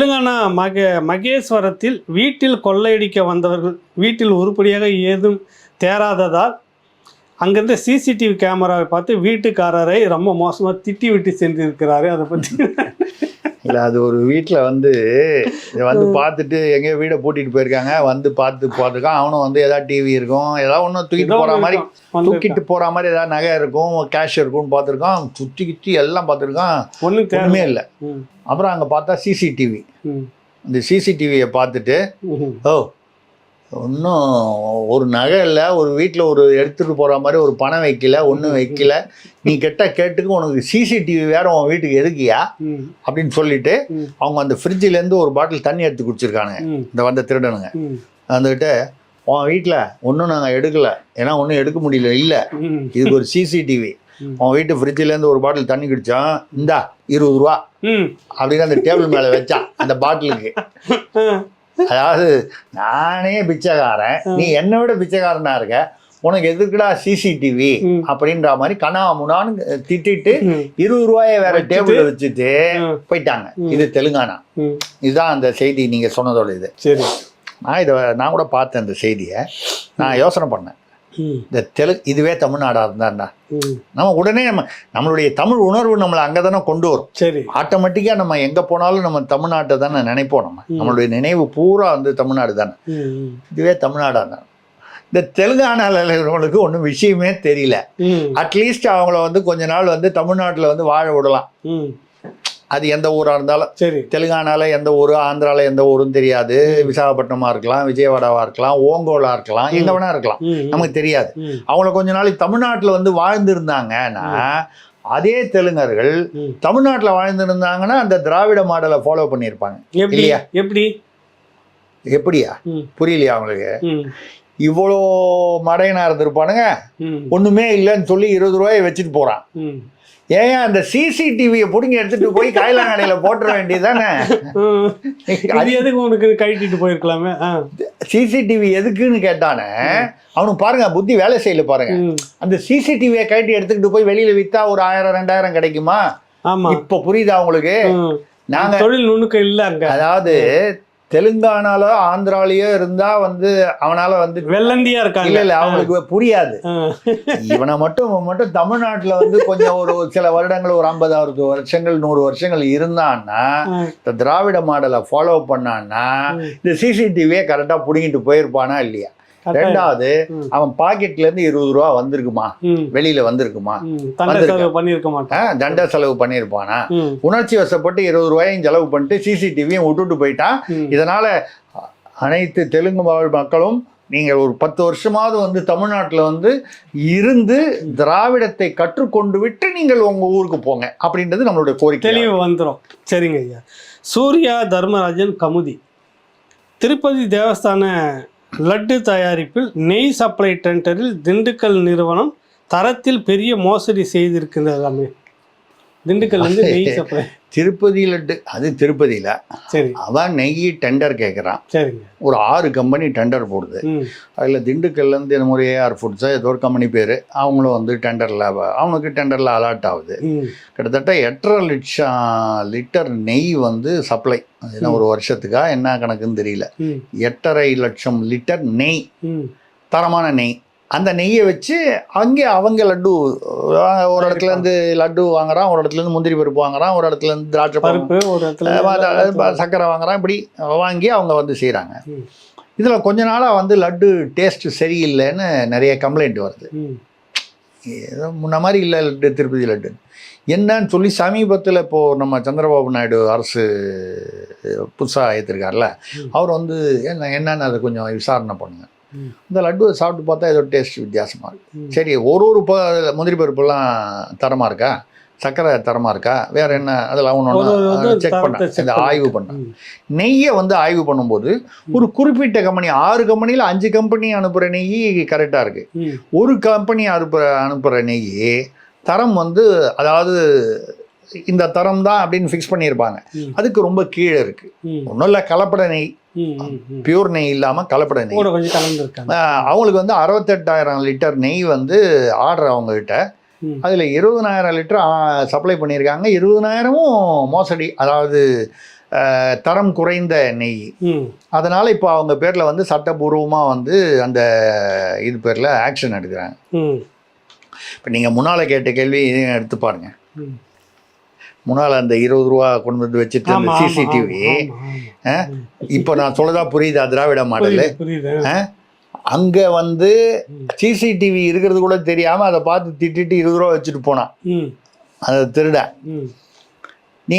மக மகேஸ்வரத்தில் வீட்டில் கொள்ளையடிக்க வந்தவர்கள் வீட்டில் உருப்படியாக ஏதும் தேராததால் அங்கேருந்து சிசிடிவி கேமராவை பார்த்து வீட்டுக்காரரை ரொம்ப மோசமாக திட்டி விட்டு சென்றிருக்கிறாரு அதை பற்றி இல்லை அது ஒரு வீட்டில் வந்து வந்து பார்த்துட்டு எங்கேயோ வீடை பூட்டிட்டு போயிருக்காங்க. வந்து பார்த்து பார்த்துருக்கான் அவனும் வந்து ஏதாவது டிவி இருக்கும். ஏதாவது ஒன்று தூக்கிட்டு போகிற மாதிரி தூக்கிட்டு போகிற மாதிரி ஏதாவது நகை இருக்கும் கேஷ் இருக்கும்னு பார்த்துருக்கான் சுற்றி கிட்டி எல்லாம் பார்த்துருக்கான் ஒன்றும் ஒன்றுமே இல்லை. அப்புறம் அங்கே பார்த்தா சிசிடிவி இந்த சிசிடிவியை பார்த்துட்டு ஓ ஒன்றும் ஒரு நகை இல்லை ஒரு வீட்டில் ஒரு எடுத்துகிட்டு போகிற மாதிரி ஒரு பணம் வைக்கல ஒன்றும் வைக்கல. நீ கெட்ட கேட்டுக்கு உனக்கு சிசிடிவி வேற உன் வீட்டுக்கு எதுக்கியா? அப்படின்னு சொல்லிட்டு. அவங்க அந்த ஃப்ரிட்ஜிலேருந்து ஒரு பாட்டில் தண்ணி எடுத்து குடிச்சிருக்கானுங்க. இந்த வந்த திருடனுங்க. வந்துட்டு உன் வீட்டில் ஒன்றும் நாங்கள் எடுக்கல. ஏன்னா ஒன்றும் எடுக்க முடியல இல்லை. இதுக்கு ஒரு சிசிடிவி. உன் வீட்டு ஃப்ரிட்ஜிலேருந்து ஒரு பாட்டில் தண்ணி குடிச்சான். இந்தா இருபது ரூபா. அப்படின்னு அந்த டேபிள் மேலே வச்சான் அந்த பாட்டிலுக்கு அதாவது நானே பிச்சைக்காரன். நீ என்னை விட பிச்சைக்காரனா இருக்க? உனக்கு எதுக்குடா சிசிடிவி. அப்படின்ற மாதிரி கனா முனான்னு திட்டிட்டு இருபது ரூபாயை வேற டேபிள்ல வச்சுட்டு. போயிட்டாங்க. இது தெலுங்கானா. இதுதான் அந்த செய்தி நீங்க சொன்னதோட இது. சரி. நான் இதை நான் கூட பார்த்தேன் இந்த செய்தியை. நான் யோசனை பண்ணேன். இந்த தெலு இதுவே தமிழ்நாடா இருந்தாண்டா ம். நம்ம உடனே நம்ம நம்மளுடைய தமிழ் உணர்வு நம்மளை அங்கே தானே கொண்டு வரும். சரி. ஆட்டோமேட்டிக்காக நம்ம எங்கே போனாலும் நம்ம தமிழ்நாட்டை தானே நினைப்போம் நம்ம. நம்மளுடைய நினைவு பூரா வந்து தமிழ்நாடு தானே. இதுவே தமிழ்நாடாக இருந்தாங்க இந்த தெலுங்கானாவில் இருக்கிறவங்களுக்கு ஒன்றும் விஷயமே தெரியல. அட்லீஸ்ட் அவங்கள வந்து கொஞ்ச நாள் வந்து தமிழ்நாட்டில் வந்து வாழ விடலாம். அது எந்த ஊராக இருந்தாலும் சரி. தெலுங்கானால எந்த ஊர் ஆந்திரால எந்த ஊரும் தெரியாது. விசாகப்பட்டினமா இருக்கலாம் விஜயவாடாவா இருக்கலாம் ஓங்கோலா இருக்கலாம் எங்க வேணா இருக்கலாம். நமக்கு தெரியாது. அவங்கள கொஞ்ச நாளைக்கு தமிழ்நாட்டில் வந்து வாழ்ந்திருந்தாங்கன்னா அதே தெலுங்கர்கள். தமிழ்நாட்டில் வாழ்ந்திருந்தாங்கன்னா அந்த திராவிட மாடலை ஃபாலோ பண்ணியிருப்பாங்க. இல்லையா? எப்படி? எப்படியா? புரியலையா அவங்களுக்கு? இவ்வளோ மடையனா இருந்திருப்பானுங்க. ம், ஒண்ணுமே இல்லைன்னு சொல்லி இருபது ரூபாயை வச்சுட்டு போறான். ம். ஏன் அந்த சிசிடிவியை பிடுங்கி எடுத்துட்டு போய் காயிலாங்கடையில போட்டுற வேண்டியதானே ம். அது எதுக்கு உனக்கு கழட்டிட்டு போயிருக்கலாமே. சிசிடிவி எதுக்குன்னு கேட்டானே அவனுக்கு பாருங்க புத்தி வேலை செய்யல பாருங்க. அந்த சிசிடிவியை கழட்டி எடுத்துக்கிட்டு போய் வெளியில வித்தா ஒரு ஆயிரம் ரெண்டாயிரம் கிடைக்குமா ஆமா இப்ப புரியுதா உங்களுக்கு. நாங்க தொழில் நுணுக்கம் இல்ல அங்க அதாவது தெலுங்கானால ஆந்திராலயோ இருந்தா வந்து அவனால வந்து வெள்ளந்தியா இல்ல இருக்காங்க இல்ல அவங்களுக்கு புரியாது. இவனை மட்டும் மட்டும் தமிழ்நாட்டுல வந்து கொஞ்சம் ஒரு சில வருடங்கள் ஒரு ஐம்பது அறுபது வருஷங்கள் நூறு வருஷங்கள் இருந்தான்னா. இந்த திராவிட மாடலை ஃபாலோ பண்ணான்னா. இந்த சிசிடிவியே கரெக்டா புடிங்கிட்டு போயிருப்பானா இல்லையா. ரெண்டாவது. அவன் பாக்கெட்ல இருந்து இருபது ரூபா வந்திருக்குமா? வெளியில வந்திருக்குமா? பண்ணியிருக்க மாட்டான். தண்ட செலவு பண்ணியிருப்பானா? உணர்ச்சி வசப்பட்டு இருபது ரூபாயும் செலவு பண்ணிட்டு சிசிடிவியும் விட்டுட்டு போயிட்டான். இதனால அனைத்து தெலுங்கு மக்களும் நீங்கள் ஒரு பத்து வருஷமாவது வந்து தமிழ்நாட்டில் வந்து இருந்து திராவிடத்தை கற்றுக்கொண்டு விட்டு நீங்கள் உங்க ஊருக்கு போங்க அப்படின்றது நம்மளுடைய கோரிக்கை. தெளிவு வந்துடும் சரிங்க ஐயா. சூர்யா தர்மராஜன் கமுதி. திருப்பதி தேவஸ்தான லட்டு தயாரிப்பில் நெய் சப்ளை டெண்டரில் திண்டுக்கல் நிறுவனம் தரத்தில் பெரிய மோசடி செய்திருக்கிறதாமே திண்டுக்கல்ல இருந்து நெய் சப்ளை திருப்பதி லட்டு அது திருப்பதியில. சரி. அவன் நெய் டெண்டர் கேட்குறான் சரிங்க. ஒரு ஆறு கம்பெனி டெண்டர் போடுது. அதில் திண்டுக்கல்லேருந்து இந்த மாதிரி ஏஆர் ஃபுட்ஸா ஏதோ ஒரு கம்பெனி பேர் அவங்களும் வந்து டெண்டரில் அவனுக்கு டெண்டரில் அலாட் ஆகுது. கிட்டத்தட்ட எட்டரை லட்சம் லிட்டர் நெய் வந்து சப்ளை என்ன ஒரு வருஷத்துக்கா என்ன கணக்குன்னு தெரியல. எட்டரை லட்சம் லிட்டர் நெய். தரமான நெய். அந்த நெய்யை வச்சு அங்கே அவங்க லட்டு ஒரு இடத்துல இருந்து லட்டு வாங்குறான் ஒரு இடத்துல இருந்து முந்திரி பருப்பு வாங்குறான் ஒரு இடத்துல இருந்து திராட்சை பருப்பு ஒரு இடத்துல சர்க்கரை வாங்குறான் இப்படி வாங்கி அவங்க வந்து செய்கிறாங்க. இதில் கொஞ்ச நாளாக வந்து லட்டு டேஸ்ட் சரியில்லைன்னு நிறைய கம்ப்ளைண்ட் வருது ஏதோ முன்ன மாதிரி இல்லை லட்டு திருப்பதி லட்டு என்னன்னு சொல்லி சமீபத்தில் இப்போது நம்ம சந்திரபாபு நாயுடு அரசு புதுசாக ஏற்றிருக்கார்ல. அவர் வந்து என்ன என்னன்னு அதை கொஞ்சம் விசாரணை பண்ணுங்க ம். இந்த லட்டுவை சாப்பிட்டு பார்த்தா ஏதோ டேஸ்ட் வித்தியாசமாக இருக்கு. ம். சரி ஒரு ஒரு ப முந்திரி பருப்புலாம் தரமாக இருக்கா? சர்க்கரை தரமாக இருக்கா? வேற என்ன? அதெல்லாம் ஒன்று செக் பண்ண இந்த. ஆய்வு பண்ண. நெய்யை வந்து ஆய்வு பண்ணும்போது ஒரு குறிப்பிட்ட கம்பெனி ஆறு கம்பெனியில் அஞ்சு கம்பெனி அனுப்புகிற நெய் கரெக்டாக இருக்குது ஒரு கம்பெனி அனுப்புகிற அனுப்புகிற நெய் தரம் வந்து அதாவது இந்த தரம் தான் அப்படின்னு ஃபிக்ஸ் பண்ணியிருப்பாங்க. அதுக்கு ரொம்ப கீழே இருக்குது ம். ஒன்றும் இல்லை கலப்பட நெய். பியூர் நெய் இல்லாமல் கலப்பட நெய். அவங்களுக்கு வந்து அறுபத்தெட்டாயிரம் லிட்டர் நெய் வந்து ஆர்டர் அவங்ககிட்ட. அதில் இருபதனாயிரம் லிட்டர் சப்ளை பண்ணியிருக்காங்க. இருபதனாயிரமும் மோசடி அதாவது தரம் குறைந்த நெய். அதனால் இப்போ அவங்க பேரில் வந்து சட்டபூர்வமாக வந்து அந்த இது பேரில் ஆக்ஷன் எடுக்கிறாங்க. இப்போ நீங்கள் முன்னால் கேட்ட கேள்வி இதையும் எடுத்து பாருங்க. ம். முன்னால் அந்த இருபது ரூபா கொண்டு வந்து வச்சுட்டு அந்த சிசிடிவி. இப்போ நான் சொல்லதா புரியுதா திராவிட மாடலு? அங்கே வந்து சிசிடிவி இருக்கிறது கூட தெரியாமல் அதை பார்த்து திட்டிட்டு இருபது ரூபா வச்சுட்டு போனான். ம். அந்த திருட. நீ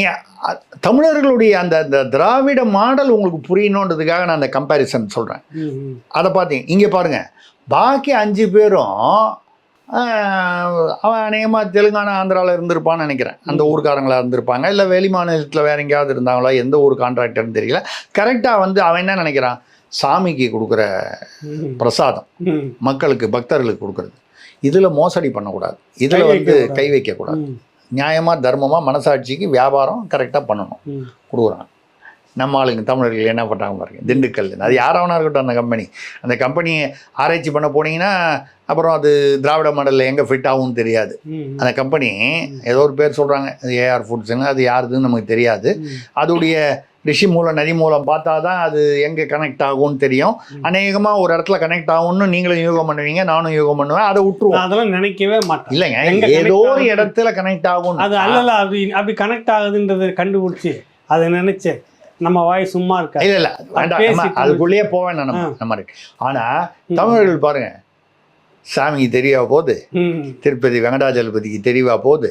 தமிழர்களுடைய அந்த அந்த திராவிட மாடல் உங்களுக்கு புரியணுன்றதுக்காக நான் அந்த கம்பேரிசன் சொல்கிறேன் அதை பார்த்தீங்க இங்கே பாருங்கள் பாக்கி அஞ்சு பேரும் அவன் அநேகமாக தெலுங்கானா ஆந்திராவில் இருந்திருப்பான்னு நினைக்கிறேன். அந்த ஊர்க்காரங்களா இருந்திருப்பாங்க. இல்லை வெளி மாநிலத்தில் வேற எங்கேயாவது இருந்தாங்களா? எந்த ஊர் கான்ட்ராக்டர்னு தெரியல. கரெக்டாக வந்து அவன் என்ன நினைக்கிறான்? சாமிக்கு கொடுக்குற பிரசாதம் மக்களுக்கு பக்தர்களுக்கு கொடுக்குறது. இதில் மோசடி பண்ணக்கூடாது. இதில் வந்து. கை வைக்கக்கூடாது. நியாயமாக தர்மமாக மனசாட்சிக்கு வியாபாரம் கரெக்டாக பண்ணணும். ம். கொடுக்குறாங்க நம்ம ஆளுங்க தமிழர்கள் என்ன பண்ணுறாங்க பாருங்க திண்டுக்கல். அது யாராவனா இருக்கட்டும் அந்த கம்பெனி அந்த கம்பெனியை ஆராய்ச்சி பண்ண போனீங்கன்னா அப்புறம் அது திராவிட மாடலில் எங்கே ஃபிட் ஆகும்னு தெரியாது. அந்த கம்பெனி ஏதோ ஒரு பேர் சொல்கிறாங்க ஏஆர் ஃபுட்ஸ்னு அது யாருதுன்னு நமக்கு தெரியாது. அதோடைய ரிஷி மூலம் நதி மூலம் பார்த்தா தான் அது எங்கே கனெக்ட் ஆகும்னு தெரியும். அநேகமாக ஒரு இடத்துல கனெக்ட் ஆகும்னு நீங்களும் யூகம் பண்ணுவீங்க நானும் யூகம் பண்ணுவேன் அதை விட்டுருவோம். அதெல்லாம் நினைக்கவே மாட்டேன். இல்லைங்க ஏதோ ஒரு? இடத்துல கனெக்ட் ஆகும் அது அல்லல அப்படி அப்படி கனெக்ட் ஆகுதுன்றதை கண்டுபிடிச்சி அதை நினைச்சு நம்ம வாய் சும்மா இருக்கா இல்ல இல்ல வேண்டாம் அதுக்குள்ளேயே போவேன் நம்ம ஆ. நம்ம. ஆனா தமிழர்கள் பாருங்க சாமிக்கு தெரியவா போகுது திருப்பதி வெங்கடாஜலபதிக்கு தெரியவா போகுது